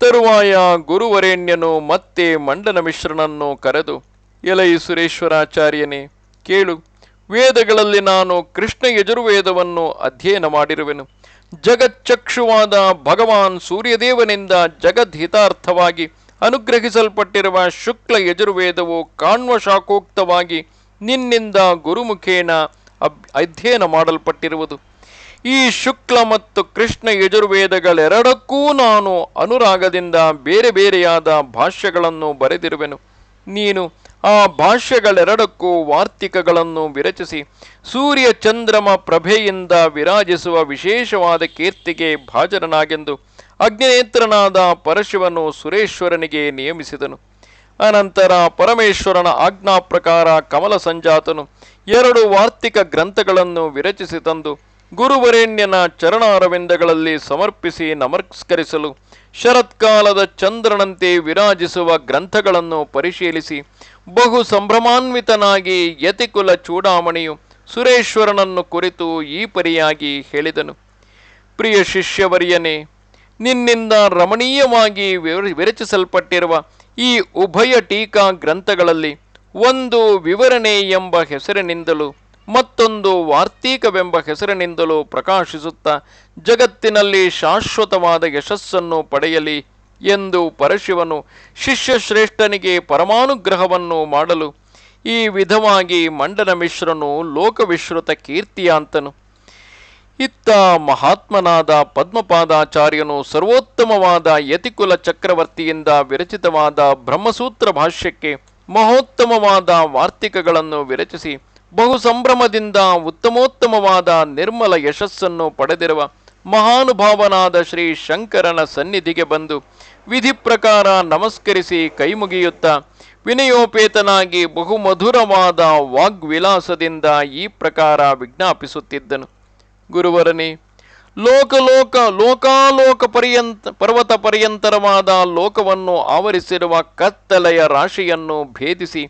ತರುವಾಯ ಗುರುವರೇಣ್ಯನು ಮತ್ತೆ ಮಂಡನ ಮಿಶ್ರನನ್ನು ಕರೆದು, ಎಲೈ ಸುರೇಶ್ವರಾಚಾರ್ಯನೇ, ಕೇಳು ವೇದಗಳಲ್ಲಿ ನಾನು ಕೃಷ್ಣ ಯಜುರ್ವೇದವನ್ನು ಅಧ್ಯಯನ ಮಾಡಿರುವೆನು. ಜಗಚ್ಚಕ್ಷುವಾದ ಭಗವಾನ್ ಸೂರ್ಯದೇವನಿಂದ ಜಗದ್ಹಿತಾರ್ಥವಾಗಿ ಅನುಗ್ರಹಿಸಲ್ಪಟ್ಟಿರುವ ಶುಕ್ಲ ಯಜುರ್ವೇದವು ಕಾಣ್ವ ಶಾಖೋಕ್ತವಾಗಿ ನಿನ್ನಿಂದ ಗುರುಮುಖೇನ ಅಬ್ ಅಧ್ಯಯನ ಮಾಡಲ್ಪಟ್ಟಿರುವುದು. ಈ ಶುಕ್ಲ ಮತ್ತು ಕೃಷ್ಣ ಯಜುರ್ವೇದಗಳೆರಡಕ್ಕೂ ನಾನು ಅನುರಾಗದಿಂದ ಬೇರೆ ಬೇರೆಯಾದ ಭಾಷ್ಯಗಳನ್ನು ಬರೆದಿರುವೆನು. ನೀನು ಆ ಭಾಷ್ಯಗಳೆರಡಕ್ಕೂ ವಾರ್ತಿಕಗಳನ್ನು ವಿರಚಿಸಿ ಸೂರ್ಯ ಚಂದ್ರಮ ಪ್ರಭೆಯಿಂದ ವಿರಾಜಿಸುವ ವಿಶೇಷವಾದ ಕೀರ್ತಿಗೆ ಭಾಜನನಾಗೆಂದು ಅಗ್ನಿನೇತ್ರನಾದ ಪರಶಿವನು ಸುರೇಶ್ವರನಿಗೆ ನಿಯಮಿಸಿದನು. ಅನಂತರ ಪರಮೇಶ್ವರನ ಆಜ್ಞಾ ಪ್ರಕಾರ ಕಮಲ ಸಂಜಾತನು ಎರಡು ವಾರ್ತಿಕ ಗ್ರಂಥಗಳನ್ನು ವಿರಚಿಸಿ ತಂದು ಗುರುವರೇಣ್ಯನ ಚರಣಾರವಿಂದಗಳಲ್ಲಿ ಸಮರ್ಪಿಸಿ ನಮಸ್ಕರಿಸಲು ಶರತ್ಕಾಲದ ಚಂದ್ರನಂತೆ ವಿರಾಜಿಸುವ ಗ್ರಂಥಗಳನ್ನು ಪರಿಶೀಲಿಸಿ ಬಹು ಸಂಭ್ರಮಾನ್ವಿತನಾಗಿ ಯತಿಕುಲ ಚೂಡಾಮಣಿಯು ಸುರೇಶ್ವರನನ್ನು ಕುರಿತು ಈ ಪರಿಯಾಗಿ ಹೇಳಿದನು. ಪ್ರಿಯ ಶಿಷ್ಯವರ್ಯನೇ, ನಿನ್ನಿಂದ ರಮಣೀಯವಾಗಿ ವಿರಚಿಸಲ್ಪಟ್ಟಿರುವ ಈ ಉಭಯ ಟೀಕಾ ಗ್ರಂಥಗಳಲ್ಲಿ ಒಂದು ವಿವರಣೆ ಎಂಬ ಹೆಸರಿನಿಂದಲೂ ಮತ್ತೊಂದು ವಾರ್ತೀಕವೆಂಬ ಹೆಸರಿನಿಂದಲೂ ಪ್ರಕಾಶಿಸುತ್ತಾ ಜಗತ್ತಿನಲ್ಲಿ ಶಾಶ್ವತವಾದ ಯಶಸ್ಸನ್ನು ಪಡೆಯಲಿ ಎಂದು ಪರಶಿವನು ಶಿಷ್ಯಶ್ರೇಷ್ಠನಿಗೆ ಪರಮಾನುಗ್ರಹವನ್ನು ಮಾಡಲು ಈ ವಿಧವಾಗಿ ಮಂಡನ ಮಿಶ್ರನು ಲೋಕವಿಶ್ರುತ ಕೀರ್ತಿಯಾಂತನು. ಇತ್ತ ಮಹಾತ್ಮನಾದ ಪದ್ಮಪಾದಾಚಾರ್ಯನು ಸರ್ವೋತ್ತಮವಾದ ಯತಿಕುಲ ಚಕ್ರವರ್ತಿಯಿಂದ ವಿರಚಿತವಾದ ಬ್ರಹ್ಮಸೂತ್ರ ಭಾಷ್ಯಕ್ಕೆ ಮಹೋತ್ತಮವಾದ ವಾರ್ತಿಕಗಳನ್ನು ವಿರಚಿಸಿ ಬಹು ಸಂಭ್ರಮದಿಂದ ಉತ್ತಮೋತ್ತಮವಾದ ನಿರ್ಮಲ ಯಶಸ್ಸನ್ನು ಪಡೆದಿರುವ ಮಹಾನುಭಾವನಾದ ಶ್ರೀ ಶಂಕರನ ಸನ್ನಿಧಿಗೆ ಬಂದು ವಿಧಿ ಪ್ರಕಾರ ನಮಸ್ಕರಿಸಿ ಕೈಮುಗಿಯುತ್ತಾ ವಿನಯೋಪೇತನಾಗಿ ಬಹುಮಧುರವಾದ ವಾಗ್ವಿಲಾಸದಿಂದ ಈ ಪ್ರಕಾರ ವಿಜ್ಞಾಪಿಸುತ್ತಿದ್ದನು. ಗುರುವರನೇ ಲೋಕಲೋಕ ಲೋಕಾಲೋಕ ಪರ್ಯಂತ ಪರ್ವತ ಪರ್ಯಂತರವಾದ ಲೋಕವನ್ನು ಆವರಿಸಿರುವ ಕತ್ತಲೆಯ ರಾಶಿಯನ್ನು ಭೇದಿಸಿ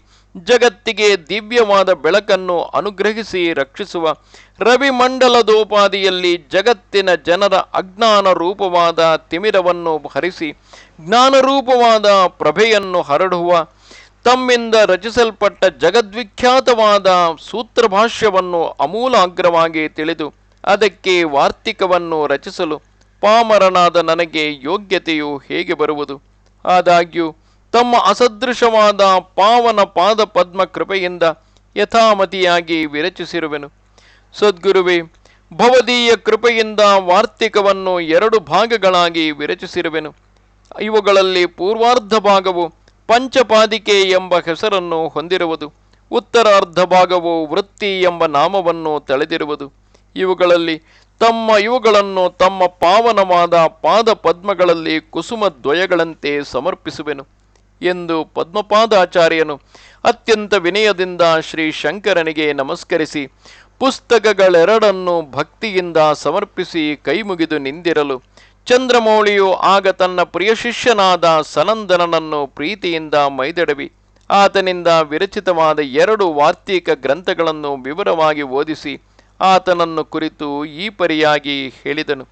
ಜಗತ್ತಿಗೆ ದಿವ್ಯವಾದ ಬೆಳಕನ್ನು ಅನುಗ್ರಹಿಸಿ ರಕ್ಷಿಸುವ ರವಿಮಂಡಲದೋಪಾದಿಯಲ್ಲಿ ಜಗತ್ತಿನ ಜನರ ಅಜ್ಞಾನ ರೂಪವಾದ ತಿಮಿರವನ್ನು ಹರಿಸಿ ಜ್ಞಾನರೂಪವಾದ ಪ್ರಭೆಯನ್ನು ಹರಡುವ, ತಮ್ಮಿಂದ ರಚಿಸಲ್ಪಟ್ಟ ಜಗದ್ವಿಖ್ಯಾತವಾದ ಸೂತ್ರಭಾಷ್ಯವನ್ನು ಅಮೂಲಾಗ್ರವಾಗಿ ತಿಳಿದು ಅದಕ್ಕೆ ವಾರ್ತಿಕವನ್ನು ರಚಿಸಲು ಪಾಮರನಾದ ನನಗೆ ಯೋಗ್ಯತೆಯು ಹೇಗೆ ಬರುವುದು? ಆದಾಗ್ಯೂ ತಮ್ಮ ಅಸದೃಶವಾದ ಪಾವನ ಪಾದ ಪದ್ಮ ಕೃಪೆಯಿಂದ ಯಥಾಮತಿಯಾಗಿ ವಿರಚಿಸಿರುವೆನು. ಸದ್ಗುರುವೆ, ಭವದೀಯ ಕೃಪೆಯಿಂದ ವಾರ್ತಿಕವನ್ನು ಎರಡು ಭಾಗಗಳಾಗಿ ವಿರಚಿಸಿರುವೆನು. ಇವುಗಳಲ್ಲಿ ಪೂರ್ವಾರ್ಧ ಭಾಗವು ಪಂಚಪಾದಿಕೆ ಎಂಬ ಹೆಸರನ್ನು ಹೊಂದಿರುವುದು, ಉತ್ತರಾರ್ಧ ಭಾಗವು ವೃತ್ತಿ ಎಂಬ ನಾಮವನ್ನು ತಳೆದಿರುವುದು. ಇವುಗಳಲ್ಲಿ ತಮ್ಮ ಇವುಗಳನ್ನು ತಮ್ಮ ಪಾವನವಾದ ಪಾದ ಪದ್ಮಗಳಲ್ಲಿ ಕುಸುಮ ಸಮರ್ಪಿಸುವೆನು. ಎಂದು ಪದ್ಮಪಾದಾಚಾರ್ಯನು ಅತ್ಯಂತ ವಿನಯದಿಂದ ಶ್ರೀ ಶಂಕರನಿಗೆ ನಮಸ್ಕರಿಸಿ ಪುಸ್ತಕಗಳೆರಡನ್ನು ಭಕ್ತಿಯಿಂದ ಸಮರ್ಪಿಸಿ ಕೈಮುಗಿದು ನಿಂದಿರಲು ಚಂದ್ರಮೌಳಿಯು ಆಗ ತನ್ನ ಪ್ರಿಯ ಶಿಷ್ಯನಾದ ಸನಂದನನನ್ನು ಪ್ರೀತಿಯಿಂದ ಮೈದಡವಿ. ಆತನಿಂದ ವಿರಚಿತವಾದ ಎರಡು ವಾರ್ತಿಕ ಗ್ರಂಥಗಳನ್ನು ವಿವರವಾಗಿ ಓದಿಸಿ ಆತನನ್ನು ಕುರಿತು ಈ ಪರಿಯಾಗಿ ಹೇಳಿದನು.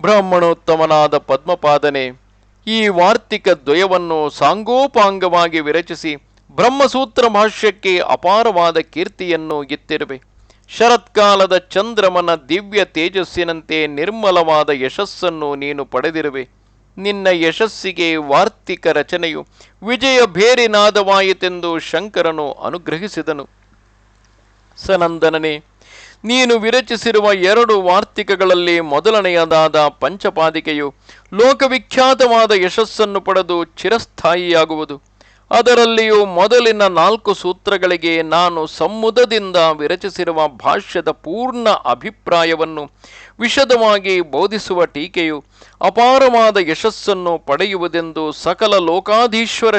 ಬ್ರಾಹ್ಮಣೋತ್ತಮನಾದ ಪದ್ಮಪಾದನೆ ಈ ವಾರ್ತಿಕ ದ್ವಯವನ್ನು ಸಾಂಗೋಪಾಂಗವಾಗಿ ವಿರಚಿಸಿ ಬ್ರಹ್ಮಸೂತ್ರ ಭಾಷ್ಯಕ್ಕೆ ಅಪಾರವಾದ ಕೀರ್ತಿಯನ್ನು ಎತ್ತಿರುವೆ. ಶರತ್ಕಾಲದ ಚಂದ್ರಮನ ದಿವ್ಯ ತೇಜಸ್ಸಿನಂತೆ ನಿರ್ಮಲವಾದ ಯಶಸ್ಸನ್ನು ನೀನು ಪಡೆದಿರುವೆ. ನಿನ್ನ ಯಶಸ್ಸಿಗೆ ವಾರ್ತಿಕ ರಚನೆಯು ವಿಜಯ ಬೇರಿನಾದವಾಯಿತೆಂದು ಶಂಕರನು ಅನುಗ್ರಹಿಸಿದನು. ಸನಂದನನೇ ನೀನು ವಿರಚಿಸಿರುವ ಎರಡು ವಾರ್ತಿಕಗಳಲ್ಲಿ ಮೊದಲನೆಯದಾದ ಪಂಚಪಾದಿಕೆಯು ಲೋಕವಿಖ್ಯಾತವಾದ ಯಶಸ್ಸನ್ನು ಪಡೆದು ಚಿರಸ್ಥಾಯಿಯಾಗುವುದು. ಅದರಲ್ಲಿಯೂ ಮೊದಲಿನ ನಾಲ್ಕು ಸೂತ್ರಗಳಿಗೆ ನಾನು ಸಮ್ಮುದದಿಂದ ವಿರಚಿಸಿರುವ ಭಾಷ್ಯದ ಪೂರ್ಣ ಅಭಿಪ್ರಾಯವನ್ನು ವಿಶದವಾಗಿ ಬೋಧಿಸುವ ಟೀಕೆಯು ಅಪಾರವಾದ ಯಶಸ್ಸನ್ನು ಪಡೆಯುವುದೆಂದು ಸಕಲ ಲೋಕಾಧೀಶ್ವರ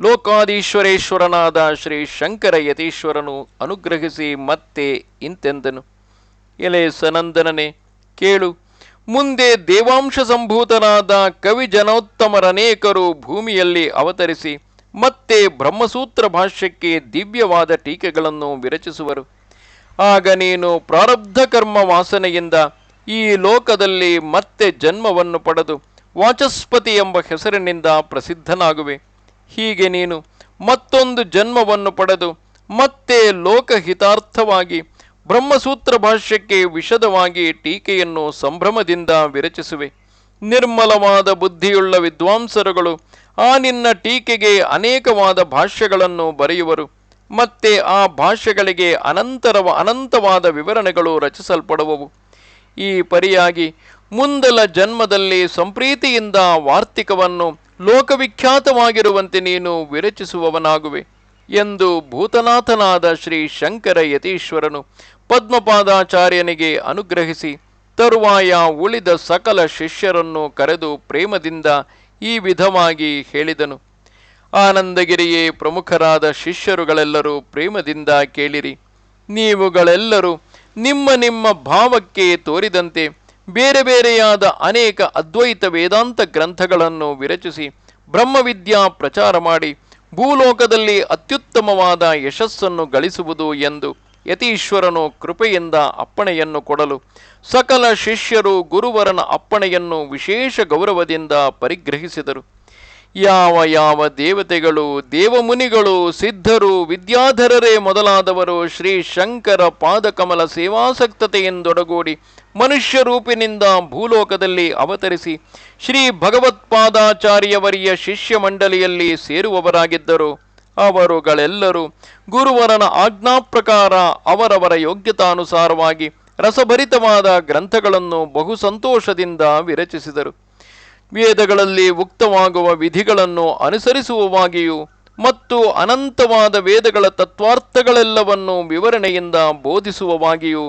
ಲೋಕಾಧೀಶ್ವರೇಶ್ವರನಾದ ಶ್ರೀ ಶಂಕರ ಯತೀಶ್ವರನು ಅನುಗ್ರಹಿಸಿ ಮತ್ತೆ ಇಂತೆಂದನು. ಎಲೆ ಸನಂದನನೆ, ಕೇಳು. ಮುಂದೆ ದೇವಾಂಶ ಸಂಭೂತನಾದ ಕವಿ ಜನೋತ್ತಮರನೇಕರು ಭೂಮಿಯಲ್ಲಿ ಅವತರಿಸಿ ಮತ್ತೆ ಬ್ರಹ್ಮಸೂತ್ರ ಭಾಷ್ಯಕ್ಕೆ ದಿವ್ಯವಾದ ಟೀಕೆಗಳನ್ನು ವಿರಚಿಸುವರು. ಆಗ ನೀನು ಪ್ರಾರಬ್ಧ ಕರ್ಮ ವಾಸನೆಯಿಂದ ಈ ಲೋಕದಲ್ಲಿ ಮತ್ತೆ ಜನ್ಮವನ್ನು ಪಡೆದು ವಾಚಸ್ಪತಿ ಎಂಬ ಹೆಸರಿನಿಂದ ಪ್ರಸಿದ್ಧನಾಗುವೆ. ಹೀಗೆ ನೀನು ಮತ್ತೊಂದು ಜನ್ಮವನ್ನು ಪಡೆದು ಮತ್ತೆ ಲೋಕಹಿತಾರ್ಥವಾಗಿ ಬ್ರಹ್ಮಸೂತ್ರ ಭಾಷ್ಯಕ್ಕೆ ವಿಶದವಾಗಿ ಟೀಕೆಯನ್ನು ಸಂಭ್ರಮದಿಂದ ವಿರಚಿಸುವೆ. ನಿರ್ಮಲವಾದ ಬುದ್ಧಿಯುಳ್ಳ ವಿದ್ವಾಂಸರುಗಳು ಆ ನಿನ್ನ ಟೀಕೆಗೆ ಅನೇಕವಾದ ಭಾಷ್ಯಗಳನ್ನು ಬರೆಯುವರು. ಮತ್ತೆ ಆ ಭಾಷೆಗಳಿಗೆ ಅನಂತರವ ಅನಂತವಾದ ವಿವರಣೆಗಳು ರಚಿಸಲ್ಪಡುವವು. ಈ ಪರಿಯಾಗಿ ಮುಂದಲ ಜನ್ಮದಲ್ಲಿ ಸಂಪ್ರೀತಿಯಿಂದ ವಾರ್ತಿಕವನ್ನು ಲೋಕವಿಖ್ಯಾತವಾಗಿರುವಂತೆ ನೀನು ವಿರಚಿಸುವವನಾಗುವೆ ಎಂದು ಭೂತನಾಥನಾದ ಶ್ರೀ ಶಂಕರ ಯತೀಶ್ವರನು ಪದ್ಮಪಾದಾಚಾರ್ಯನಿಗೆ ಅನುಗ್ರಹಿಸಿ ತರುವಾಯ ಉಳಿದ ಸಕಲ ಶಿಷ್ಯರನ್ನು ಕರೆದು ಪ್ರೇಮದಿಂದ ಈ ವಿಧವಾಗಿ ಹೇಳಿದನು. ಆನಂದಗಿರಿಯೇ ಪ್ರಮುಖರಾದ ಶಿಷ್ಯರುಗಳೆಲ್ಲರೂ ಪ್ರೇಮದಿಂದ ಕೇಳಿರಿ. ನೀವುಗಳೆಲ್ಲರೂ ನಿಮ್ಮ ನಿಮ್ಮ ಭಾವಕ್ಕೆ ತೋರಿದಂತೆ ಬೇರೆ ಬೇರೆಯಾದ ಅನೇಕ ಅದ್ವೈತ ವೇದಾಂತ ಗ್ರಂಥಗಳನ್ನು ವಿರಚಿಸಿ ಬ್ರಹ್ಮವಿದ್ಯಾ ಪ್ರಚಾರ ಮಾಡಿ ಭೂಲೋಕದಲ್ಲಿ ಅತ್ಯುತ್ತಮವಾದ ಯಶಸ್ಸನ್ನು ಗಳಿಸುವುದು ಎಂದು ಯತೀಶ್ವರನು ಕೃಪೆಯಿಂದ ಅಪ್ಪಣೆಯನ್ನು ಕೊಡಲು ಸಕಲ ಶಿಷ್ಯರು ಗುರುವರನ ಅಪ್ಪಣೆಯನ್ನು ವಿಶೇಷ ಗೌರವದಿಂದ ಪರಿಗ್ರಹಿಸಿದರು. ಯಾವ ಯಾವ ದೇವತೆಗಳು, ದೇವಮುನಿಗಳು, ಸಿದ್ಧರು, ವಿದ್ಯಾಧರರೇ ಮೊದಲಾದವರು ಶ್ರೀ ಶಂಕರ ಪಾದಕಮಲ ಸೇವಾಸಕ್ತತೆಯಿಂದೊಡಗೂಡಿ ಮನುಷ್ಯ ರೂಪಿನಿಂದ ಭೂಲೋಕದಲ್ಲಿ ಅವತರಿಸಿ ಶ್ರೀ ಭಗವತ್ಪಾದಾಚಾರ್ಯವರಿಯ ಶಿಷ್ಯ ಮಂಡಳಿಯಲ್ಲಿ ಸೇರುವವರಾಗಿದ್ದರು. ಅವರುಗಳೆಲ್ಲರೂ ಗುರುವರನ ಆಜ್ಞಾಪ್ರಕಾರ ಅವರವರ ಯೋಗ್ಯತಾನುಸಾರವಾಗಿ ರಸಭರಿತವಾದ ಗ್ರಂಥಗಳನ್ನು ಬಹು ಸಂತೋಷದಿಂದ ವಿರಚಿಸಿದರು. ವೇದಗಳಲ್ಲಿ ಉಕ್ತವಾಗುವ ವಿಧಿಗಳನ್ನು ಅನುಸರಿಸುವವಾಗಿಯೂ ಮತ್ತು ಅನಂತವಾದ ವೇದಗಳ ತತ್ವಾರ್ಥಗಳೆಲ್ಲವನ್ನು ವಿವರಣೆಯಿಂದ ಬೋಧಿಸುವವಾಗಿಯೂ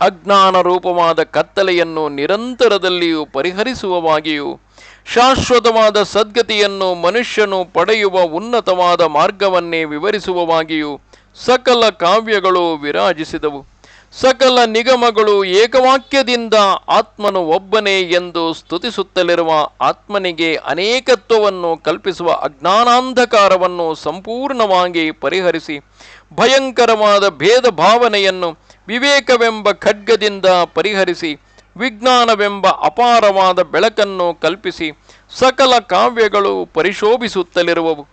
ಅಜ್ಞಾನ ರೂಪವಾದ ಕತ್ತಲೆಯನ್ನು ನಿರಂತರದಲ್ಲಿಯೂ ಪರಿಹರಿಸುವವಾಗಿಯೂ ಶಾಶ್ವತವಾದ ಸದ್ಗತಿಯನ್ನು ಮನುಷ್ಯನು ಪಡೆಯುವ ಉನ್ನತವಾದ ಮಾರ್ಗವನ್ನೇ ವಿವರಿಸುವವಾಗಿಯೂ ಸಕಲ ಕಾವ್ಯಗಳು ವಿರಾಜಿಸಿದವು. ಸಕಲ ನಿಗಮಗಳು ಏಕವಾಕ್ಯದಿಂದ ಆತ್ಮನು ಒಬ್ಬನೇ ಎಂದು ಸ್ತುತಿಸುತ್ತಲಿರುವ ಆತ್ಮನಿಗೆ ಅನೇಕತ್ವವನ್ನು ಕಲ್ಪಿಸುವ ಅಜ್ಞಾನಾಂಧಕಾರವನ್ನು ಸಂಪೂರ್ಣವಾಗಿ ಪರಿಹರಿಸಿ, ಭಯಂಕರವಾದ ಭೇದ ಭಾವನೆಯನ್ನು ವಿವೇಕವೆಂಬ ಖಡ್ಗದಿಂದ ಪರಿಹರಿಸಿ ವಿಜ್ಞಾನವೆಂಬ ಅಪಾರವಾದ ಬೆಳಕನ್ನು ಕಲ್ಪಿಸಿ ಸಕಲ ಕಾವ್ಯಗಳು ಪರಿಶೋಭಿಸುತ್ತಲಿರುವವು.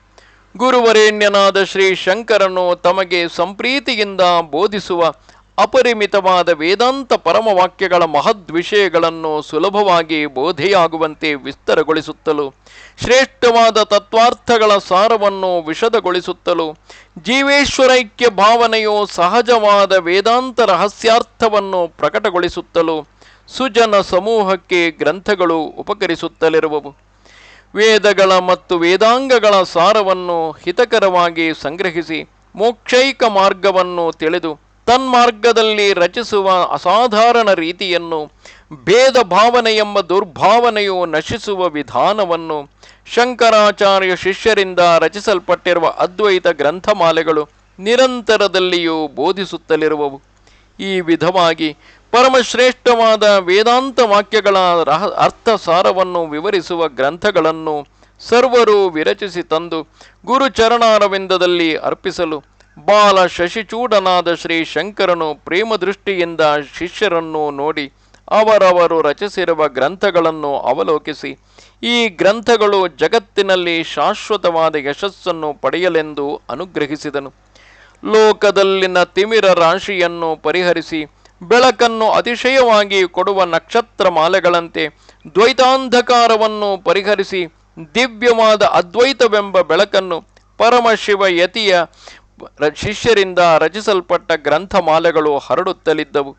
ಗುರುವರೇಣ್ಯನಾದ ಶ್ರೀ ಶಂಕರನು ತಮಗೆ ಸಂಪ್ರೀತಿಯಿಂದ ಬೋಧಿಸುವ ಅಪರಿಮಿತವಾದ ವೇದಾಂತ ಪರಮವಾಕ್ಯಗಳ ಮಹದ್ವಿಷಯಗಳನ್ನು ಸುಲಭವಾಗಿ ಬೋಧೆಯಾಗುವಂತೆ ವಿಸ್ತರಗೊಳಿಸುತ್ತಲೂ, ಶ್ರೇಷ್ಠವಾದ ತತ್ವಾರ್ಥಗಳ ಸಾರವನ್ನು ವಿಷದಗೊಳಿಸುತ್ತಲೂ, ಜೀವೇಶ್ವರೈಕ್ಯ ಭಾವನೆಯು ಸಹಜವಾದ ವೇದಾಂತ ರಹಸ್ಯಾರ್ಥವನ್ನು ಪ್ರಕಟಗೊಳಿಸುತ್ತಲೂ ಸುಜನ ಸಮೂಹಕ್ಕೆ ಗ್ರಂಥಗಳು ಉಪಕರಿಸುತ್ತಲಿರುವವು. ವೇದಗಳ ಮತ್ತು ವೇದಾಂಗಗಳ ಸಾರವನ್ನು ಹಿತಕರವಾಗಿ ಸಂಗ್ರಹಿಸಿ ಮೋಕ್ಷೈಕ ಮಾರ್ಗವನ್ನು ತಿಳಿದು ತನ್ಮಾರ್ಗದಲ್ಲಿ ರಚಿಸುವ ಅಸಾಧಾರಣ ರೀತಿಯನ್ನು ಭೇದ ಭಾವನೆ ಎಂಬ ದುರ್ಭಾವನೆಯು ನಶಿಸುವ ವಿಧಾನವನ್ನು ಶಂಕರಾಚಾರ್ಯ ಶಿಷ್ಯರಿಂದ ರಚಿಸಲ್ಪಟ್ಟಿರುವ ಅದ್ವೈತ ಗ್ರಂಥಮಾಲೆಗಳು ನಿರಂತರದಲ್ಲಿಯೂ ಬೋಧಿಸುತ್ತಲಿರುವವು. ಈ ವಿಧವಾಗಿ ಪರಮಶ್ರೇಷ್ಠವಾದ ವೇದಾಂತ ವಾಕ್ಯಗಳ ರಹ ಅರ್ಥ ಸಾರವನ್ನು ವಿವರಿಸುವ ಗ್ರಂಥಗಳನ್ನು ಸರ್ವರು ವಿರಚಿಸಿ ತಂದು ಗುರುಚರಣಾರವಿಂದದಲ್ಲಿ ಅರ್ಪಿಸಲು ಬಾಲ ಶಶಿಚೂಡನಾದ ಶ್ರೀ ಶಂಕರನು ಪ್ರೇಮ ದೃಷ್ಟಿಯಿಂದ ಶಿಷ್ಯರನ್ನು ನೋಡಿ ಅವರವರು ರಚಿಸಿರುವ ಗ್ರಂಥಗಳನ್ನು ಅವಲೋಕಿಸಿ ಈ ಗ್ರಂಥಗಳು ಜಗತ್ತಿನಲ್ಲಿ ಶಾಶ್ವತವಾದ ಯಶಸ್ಸನ್ನು ಪಡೆಯಲೆಂದು ಅನುಗ್ರಹಿಸಿದನು. ಲೋಕದಲ್ಲಿನ ತಿಮಿರ ರಾಶಿಯನ್ನು ಪರಿಹರಿಸಿ ಬೆಳಕನ್ನು ಅತಿಶಯವಾಗಿ ಕೊಡುವ ನಕ್ಷತ್ರ ಮಾಲೆಗಳಂತೆ ದ್ವೈತಾಂಧಕಾರವನ್ನು ಪರಿಹರಿಸಿ ದಿವ್ಯವಾದ ಅದ್ವೈತವೆಂಬ ಬೆಳಕನ್ನು ಪರಮಶಿವ ಯತಿಯ ಶಿಷ್ಯರಿಂದ ರಚಿಸಲ್ಪಟ್ಟ ಗ್ರಂಥಮಾಲೆಗಳು ಹರಡುತ್ತಲಿದ್ದವು.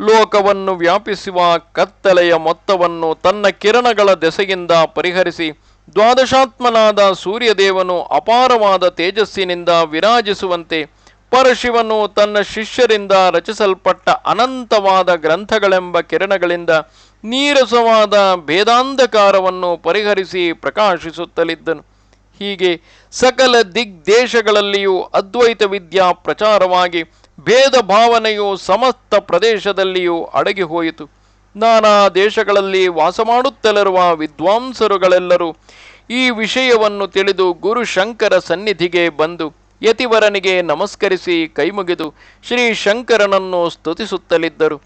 ಲೋಕವನ್ನು ವ್ಯಾಪಿಸುವ ಕತ್ತಲೆಯ ಮೊತ್ತವನ್ನು ತನ್ನ ಕಿರಣಗಳ ದೆಸೆಯಿಂದ ಪರಿಹರಿಸಿ ದ್ವಾದಶಾತ್ಮನಾದ ಸೂರ್ಯದೇವನು ಅಪಾರವಾದ ತೇಜಸ್ಸಿನಿಂದ ವಿರಾಜಿಸುವಂತೆ ಪರಶಿವನು ತನ್ನ ಶಿಷ್ಯರಿಂದ ರಚಿಸಲ್ಪಟ್ಟ ಅನಂತವಾದ ಗ್ರಂಥಗಳೆಂಬ ಕಿರಣಗಳಿಂದ ನೀರಸವಾದ ಭೇದಾಂಧಕಾರವನ್ನು ಪರಿಹರಿಸಿ ಪ್ರಕಾಶಿಸುತ್ತಲಿದ್ದನು. ಹೀಗೆ ಸಕಲ ದಿಗ್ದೇಶಗಳಲ್ಲಿಯೂ ಅದ್ವೈತ ವಿದ್ಯಾ ಪ್ರಚಾರವಾಗಿ ಭೇದ ಭಾವನೆಯು ಸಮಸ್ತ ಪ್ರದೇಶದಲ್ಲಿಯೂ ಅಡಗಿ ಹೋಯಿತು ನಾನಾ ದೇಶಗಳಲ್ಲಿ ವಾಸ ಮಾಡುತ್ತಲಿರುವ ವಿದ್ವಾಂಸರುಗಳೆಲ್ಲರೂ ಈ ವಿಷಯವನ್ನು ತಿಳಿದು ಗುರು ಶಂಕರ ಸನ್ನಿಧಿಗೆ ಬಂದು ಯತಿವರನಿಗೆ ನಮಸ್ಕರಿಸಿ ಕೈಮುಗಿದು ಶ್ರೀ ಶಂಕರನನ್ನು ಸ್ತುತಿಸುತ್ತಲಿದ್ದರು.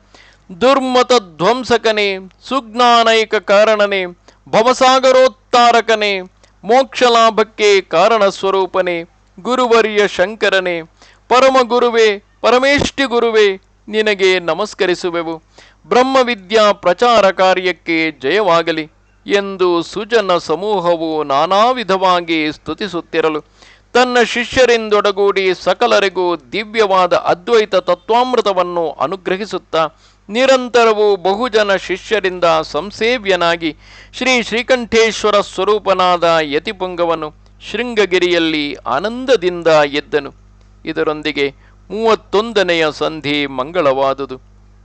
ದುರ್ಮತ ಧ್ವಂಸಕನೇ, ಸುಜ್ಞಾನೈಕ ಕಾರಣನೇ, ಭವಸಾಗರೋತ್ತಾರಕನೇ, ಮೋಕ್ಷಲಾಭಕ್ಕೆ ಕಾರಣ ಸ್ವರೂಪನೇ ಗುರುವರ್ಯ ಶಂಕರನೇ ಪರಮ ಗುರುವೇ ಪರಮೇಷ್ಠಿ ಗುರುವೇ, ನಿನಗೆ ನಮಸ್ಕರಿಸುವೆವು. ಬ್ರಹ್ಮವಿದ್ಯಾ ಪ್ರಚಾರ ಕಾರ್ಯಕ್ಕೆ ಜಯವಾಗಲಿ ಎಂದು ಸುಜನ ಸಮೂಹವು ನಾನಾ ವಿಧವಾಗಿ ಸ್ತುತಿಸುತ್ತಿರಲು ತನ್ನ ಶಿಷ್ಯರಿಂದೊಡಗೂಡಿ ಸಕಲರಿಗೂ ದಿವ್ಯವಾದ ಅದ್ವೈತ ತತ್ವಾಮೃತವನ್ನು ಅನುಗ್ರಹಿಸುತ್ತಾ ನಿರಂತರವೂ ಬಹುಜನ ಶಿಷ್ಯರಿಂದ ಸಂಸೇವ್ಯನಾಗಿ ಶ್ರೀ ಶ್ರೀಕಂಠೇಶ್ವರ ಸ್ವರೂಪನಾದ ಯತಿಪುಂಗವನು ಶೃಂಗಗಿರಿಯಲ್ಲಿ ಆನಂದದಿಂದ ಎದ್ದನು. ಇದರೊಂದಿಗೆ ಮೂವತ್ತೊಂದನೆಯ ಸಂಧಿ ಮಂಗಳವಾದುದು.